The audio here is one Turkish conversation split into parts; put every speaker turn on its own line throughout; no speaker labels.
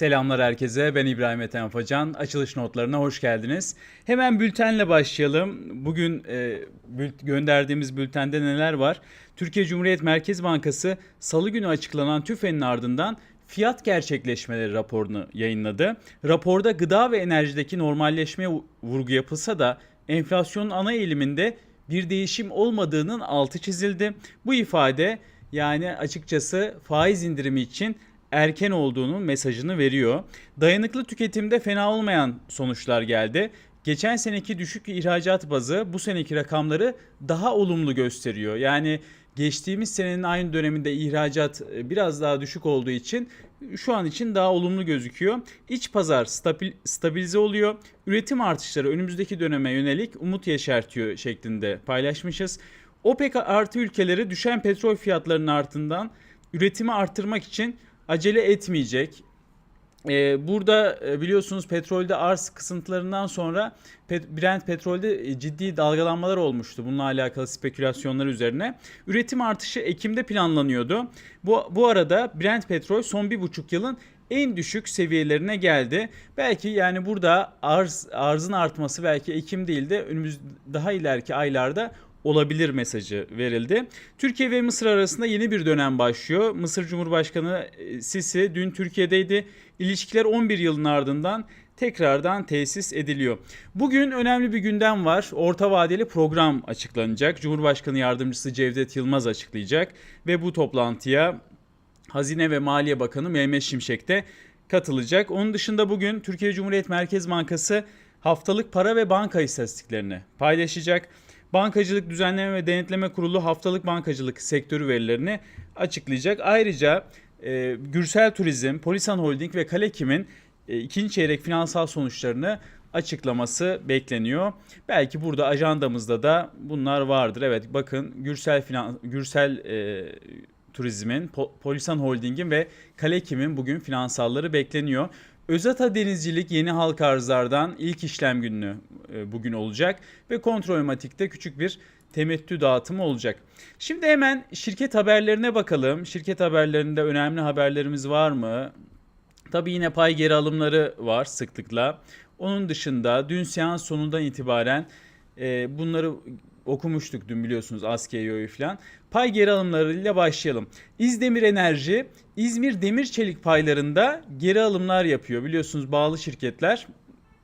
Selamlar herkese. Ben İbrahim Ethem Afacan. Açılış notlarına hoş geldiniz. Hemen bültenle başlayalım. Bugün e, bült- gönderdiğimiz bültende neler var? Türkiye Cumhuriyet Merkez Bankası Salı günü açıklanan TÜFE'nin ardından fiyat gerçekleşmeleri raporunu yayınladı. Raporda gıda ve enerjideki normalleşmeye vu- vurgu yapılsa da enflasyonun ana eğiliminde bir değişim olmadığının altı çizildi. Bu ifade yani açıkçası faiz indirimi için erken olduğunun mesajını veriyor. Dayanıklı tüketimde fena olmayan sonuçlar geldi. Geçen seneki düşük ihracat bazı bu seneki rakamları daha olumlu gösteriyor. Yani geçtiğimiz senenin aynı döneminde ihracat e, biraz daha düşük olduğu için şu an için daha olumlu gözüküyor. İç pazar stabil, stabilize oluyor. Üretim artışları önümüzdeki döneme yönelik umut yeşertiyor şeklinde paylaşmışız. OPEC artı ülkeleri düşen petrol fiyatlarının ardından üretimi arttırmak için acele etmeyecek. Ee, burada e, biliyorsunuz petrolde arz kısıntılarından sonra Brent petrolde e, ciddi dalgalanmalar olmuştu. Bununla alakalı spekülasyonlar üzerine. Üretim artışı Ekim'de planlanıyordu. Bu, bu arada Brent petrol son bir buçuk yılın en düşük seviyelerine geldi. Belki yani burada arz arzın artması belki Ekim değil de önümüz daha ileriki aylarda olabilir mesajı verildi. Türkiye ve Mısır arasında yeni bir dönem başlıyor. Mısır Cumhurbaşkanı e, Sisi dün Türkiye'deydi. İlişkiler 11 yılın ardından tekrardan tesis ediliyor. Bugün önemli bir gündem var. Orta vadeli program açıklanacak. Cumhurbaşkanı Yardımcısı Cevdet Yılmaz açıklayacak ve bu toplantıya Hazine ve Maliye Bakanı Mehmet Şimşek de katılacak. Onun dışında bugün Türkiye Cumhuriyet Merkez Bankası haftalık para ve banka istatistiklerini paylaşacak. Bankacılık Düzenleme ve Denetleme Kurulu haftalık bankacılık sektörü verilerini açıklayacak. Ayrıca e, Gürsel Turizm, Polisan Holding ve Kalekim'in e, ikinci çeyrek finansal sonuçlarını açıklaması bekleniyor. Belki burada ajandamızda da bunlar vardır. Evet bakın Gürsel Finan Gürsel e, Turizm'in, Po- Polisan Holding'in ve Kalekim'in bugün finansalları bekleniyor. Özata Denizcilik yeni halka arzlardan ilk işlem günü e, bugün olacak ve Kontrolmatik'te küçük bir temettü dağıtımı olacak. Şimdi hemen şirket haberlerine bakalım. Şirket haberlerinde önemli haberlerimiz var mı? Tabii yine pay geri alımları var sıklıkla. Onun dışında dün seans sonundan itibaren e, bunları okumuştuk dün biliyorsunuz Askeyo'yu falan. Pay geri alımlarıyla başlayalım. İzdemir Enerji İzmir Demir Çelik paylarında geri alımlar yapıyor. Biliyorsunuz bağlı şirketler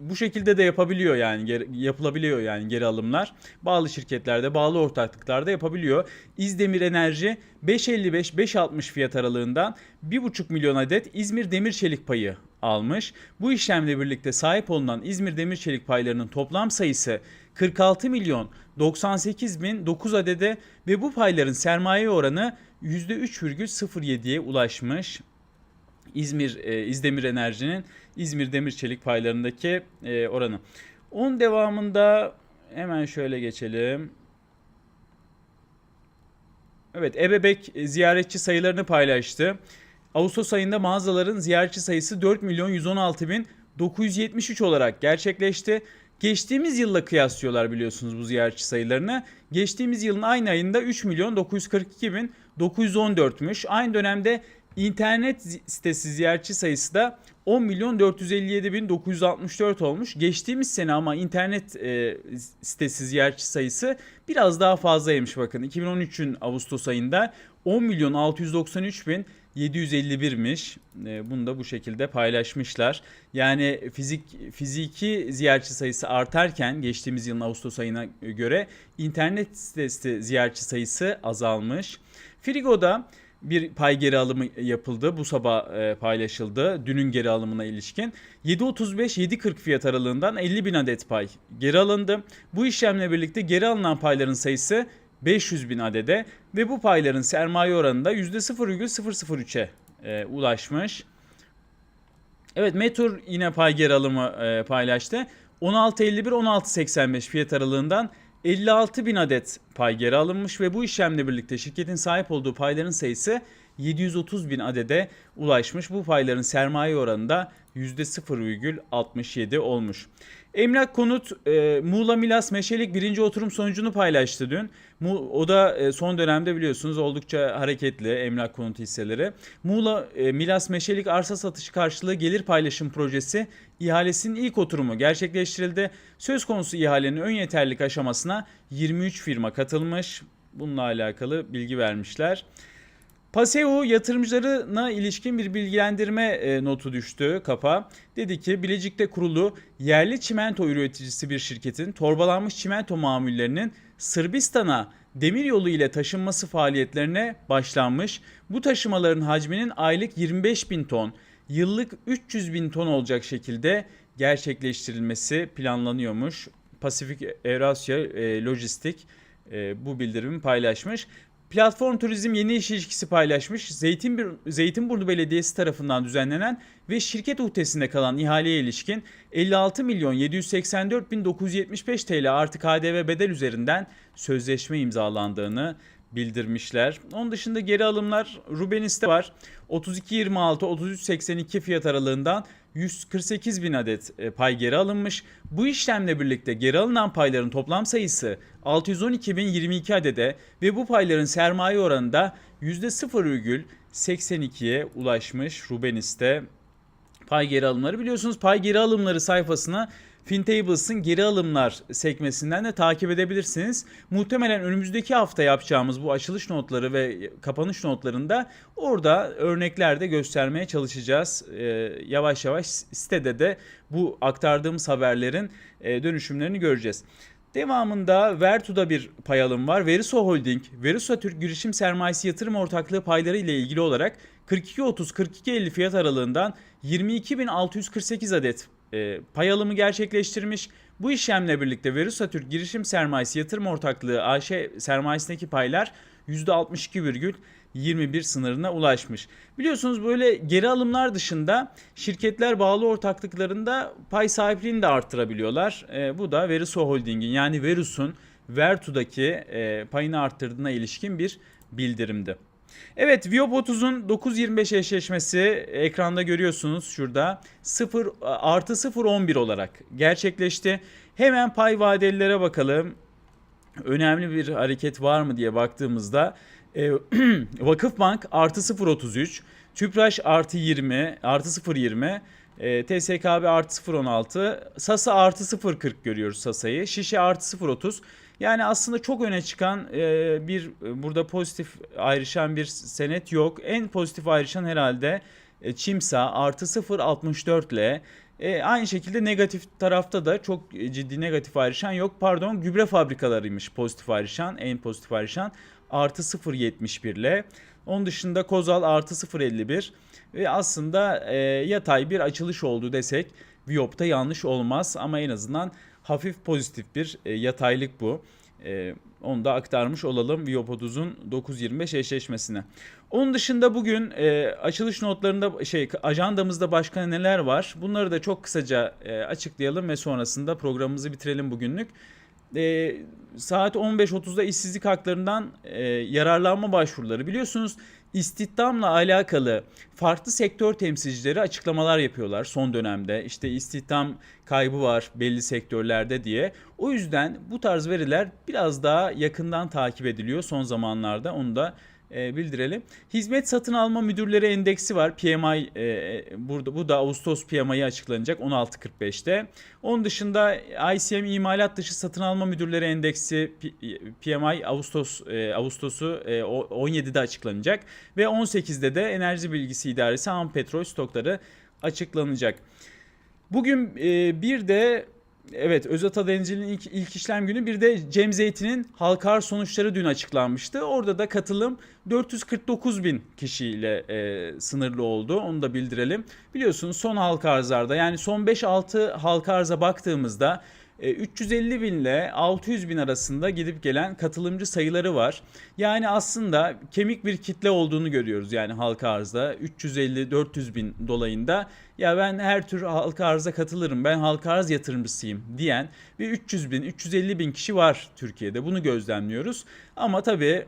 bu şekilde de yapabiliyor yani yapılabiliyor yani geri alımlar. Bağlı şirketlerde, bağlı ortaklıklarda yapabiliyor. İzdemir Enerji 5.55-5.60 fiyat aralığından 1.5 milyon adet İzmir Demir Çelik payı almış. Bu işlemle birlikte sahip olunan İzmir Demir Çelik paylarının toplam sayısı 46 milyon 98 bin 9 adede ve bu payların sermaye oranı %3,07'ye ulaşmış. İzmir e, İzdemir Enerji'nin İzmir Demir Çelik paylarındaki e, oranı. Onun devamında hemen şöyle geçelim. Evet, Ebebek ziyaretçi sayılarını paylaştı. Ağustos ayında mağazaların ziyaretçi sayısı 4 milyon 116 bin 973 olarak gerçekleşti. Geçtiğimiz yılla kıyaslıyorlar biliyorsunuz bu ziyaretçi sayılarını. Geçtiğimiz yılın aynı ayında 3 milyon 942 bin 914'müş. Aynı dönemde internet sitesi ziyaretçi sayısı da 10 milyon 457 bin 964 olmuş. Geçtiğimiz sene ama internet e, sitesi ziyaretçi sayısı biraz daha fazlaymış bakın. 2013'ün Ağustos ayında 10 milyon 693 bin 751'miş. E, bunu da bu şekilde paylaşmışlar. Yani fizik fiziki ziyaretçi sayısı artarken geçtiğimiz yılın Ağustos ayına göre internet sitesi ziyaretçi sayısı azalmış. Frigo'da bir pay geri alımı yapıldı. Bu sabah e, paylaşıldı. Dünün geri alımına ilişkin. 7.35-7.40 fiyat aralığından 50 bin adet pay geri alındı. Bu işlemle birlikte geri alınan payların sayısı 500 bin adede ve bu payların sermaye oranı da %0,003'e e, ulaşmış. Evet Metur yine pay geri alımı e, paylaştı. 16.51-16.85 fiyat aralığından 56 bin adet pay geri alınmış ve bu işlemle birlikte şirketin sahip olduğu payların sayısı 730 bin adede ulaşmış. Bu payların sermaye oranı da %0,67 olmuş. Emlak Konut e, Muğla Milas Meşelik birinci oturum sonucunu paylaştı dün. Mu- O da e, son dönemde biliyorsunuz oldukça hareketli emlak konut hisseleri. Muğla e, Milas Meşelik arsa satışı karşılığı gelir paylaşım projesi ihalesinin ilk oturumu gerçekleştirildi. Söz konusu ihalenin ön yeterlilik aşamasına 23 firma katılmış. Bununla alakalı bilgi vermişler. Paseo yatırımcılarına ilişkin bir bilgilendirme e, notu düştü kapa. Dedi ki Bilecik'te kurulu yerli çimento üreticisi bir şirketin torbalanmış çimento mamullerinin Sırbistan'a demir yolu ile taşınması faaliyetlerine başlanmış. Bu taşımaların hacminin aylık 25 bin ton, yıllık 300 bin ton olacak şekilde gerçekleştirilmesi planlanıyormuş. Pasifik Evrasya e, Lojistik e, bu bildirimi paylaşmış. Platform Turizm yeni iş ilişkisi paylaşmış. Zeytin Zeytinburnu Belediyesi tarafından düzenlenen ve şirket uhdesinde kalan ihaleye ilişkin 56 milyon 784 bin 975 TL artı KDV bedel üzerinden sözleşme imzalandığını bildirmişler. Onun dışında geri alımlar Rubenis'te var. 32.26-33.82 fiyat aralığından 148 bin adet e, pay geri alınmış. Bu işlemle birlikte geri alınan payların toplam sayısı 612.022 adede ve bu payların sermaye oranı da %0,82'ye ulaşmış Rubenis'te pay geri alımları. Biliyorsunuz pay geri alımları sayfasına FinTables'ın geri alımlar sekmesinden de takip edebilirsiniz. Muhtemelen önümüzdeki hafta yapacağımız bu açılış notları ve kapanış notlarında orada örneklerde göstermeye çalışacağız. Ee, yavaş yavaş sitede de bu aktardığımız haberlerin e, dönüşümlerini göreceğiz. Devamında Vertu'da bir pay alım var. Veriso Holding, Veriso Türk Girişim Sermayesi Yatırım Ortaklığı payları ile ilgili olarak 42.30-42.50 fiyat aralığından 22.648 adet e, pay alımı gerçekleştirmiş. Bu işlemle birlikte Verusa Türk Girişim Sermayesi Yatırım Ortaklığı AŞ sermayesindeki paylar %62,21 sınırına ulaşmış. Biliyorsunuz böyle geri alımlar dışında şirketler bağlı ortaklıklarında pay sahipliğini de arttırabiliyorlar. E, bu da Verusa Holding'in yani Verus'un Vertu'daki e, payını arttırdığına ilişkin bir bildirimdi. Evet Viop 30'un 9.25 eşleşmesi ekranda görüyorsunuz şurada 0 artı 0.11 olarak gerçekleşti. Hemen pay vadelilere bakalım. Önemli bir hareket var mı diye baktığımızda e, Vakıfbank artı 0.33, Tüpraş artı 20, artı 0.20, e, TSKB artı 0.16, Sasa artı 0.40 görüyoruz Sasa'yı. Şişe artı 0.30. Yani aslında çok öne çıkan e, bir burada pozitif ayrışan bir senet yok. En pozitif ayrışan herhalde e, Çimsa artı 0.64 ile e, aynı şekilde negatif tarafta da çok ciddi negatif ayrışan yok. Pardon gübre fabrikalarıymış pozitif ayrışan en pozitif ayrışan artı 0.71 ile. Onun dışında Kozal artı 0.51 ve aslında e, yatay bir açılış oldu desek Viop'ta yanlış olmaz ama en azından hafif pozitif bir e, yataylık bu. E, onu da aktarmış olalım Viop 30'un 9.25 eşleşmesine. Onun dışında bugün e, açılış notlarında şey ajandamızda başka neler var? Bunları da çok kısaca e, açıklayalım ve sonrasında programımızı bitirelim bugünlük. E, saat 15.30'da işsizlik haklarından e, yararlanma başvuruları biliyorsunuz istihdamla alakalı farklı sektör temsilcileri açıklamalar yapıyorlar son dönemde. İşte istihdam kaybı var belli sektörlerde diye. O yüzden bu tarz veriler biraz daha yakından takip ediliyor son zamanlarda. Onu da e, bildirelim. Hizmet satın alma müdürleri endeksi var. PMI e, burada bu da Ağustos PMI'yi açıklanacak 16.45'te. Onun dışında ICM imalat dışı satın alma müdürleri endeksi PMI Ağustos e, Ağustos'u e, 17'de açıklanacak ve 18'de de Enerji Bilgisi İdaresi ham petrol stokları açıklanacak. Bugün e, bir de Evet Özata Denizci'nin ilk, ilk işlem günü bir de Cem Zeytin'in halka sonuçları dün açıklanmıştı. Orada da katılım 449 bin kişiyle e, sınırlı oldu. Onu da bildirelim. Biliyorsunuz son halka arzlarda yani son 5-6 halka arza baktığımızda 350 e, bin ile 600 bin arasında gidip gelen katılımcı sayıları var. Yani aslında kemik bir kitle olduğunu görüyoruz yani halka arzda 350-400 bin dolayında ya ben her tür halka arza katılırım ben halka arz yatırımcısıyım diyen bir 300 bin 350 bin kişi var Türkiye'de bunu gözlemliyoruz. Ama tabii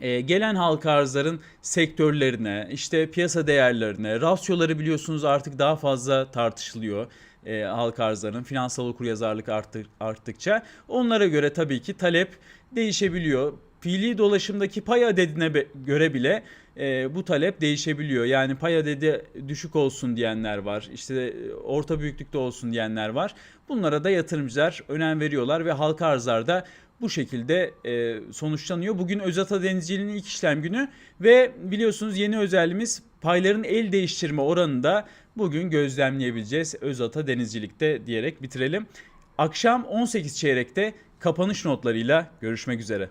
e, gelen halka arzların sektörlerine, işte piyasa değerlerine, rasyoları biliyorsunuz artık daha fazla tartışılıyor. E, halka arzlarının finansal okuryazarlık arttık, arttıkça onlara göre tabii ki talep değişebiliyor. Fiili dolaşımdaki pay adedine göre bile e, bu talep değişebiliyor. Yani pay adedi düşük olsun diyenler var. İşte e, orta büyüklükte olsun diyenler var. Bunlara da yatırımcılar önem veriyorlar ve halka arzlarda bu şekilde e, sonuçlanıyor. Bugün Özata Denizciliği'nin ilk işlem günü ve biliyorsunuz yeni özelliğimiz payların el değiştirme oranını da bugün gözlemleyebileceğiz Özata Denizcilik'te diyerek bitirelim. Akşam 18 çeyrekte kapanış notlarıyla görüşmek üzere.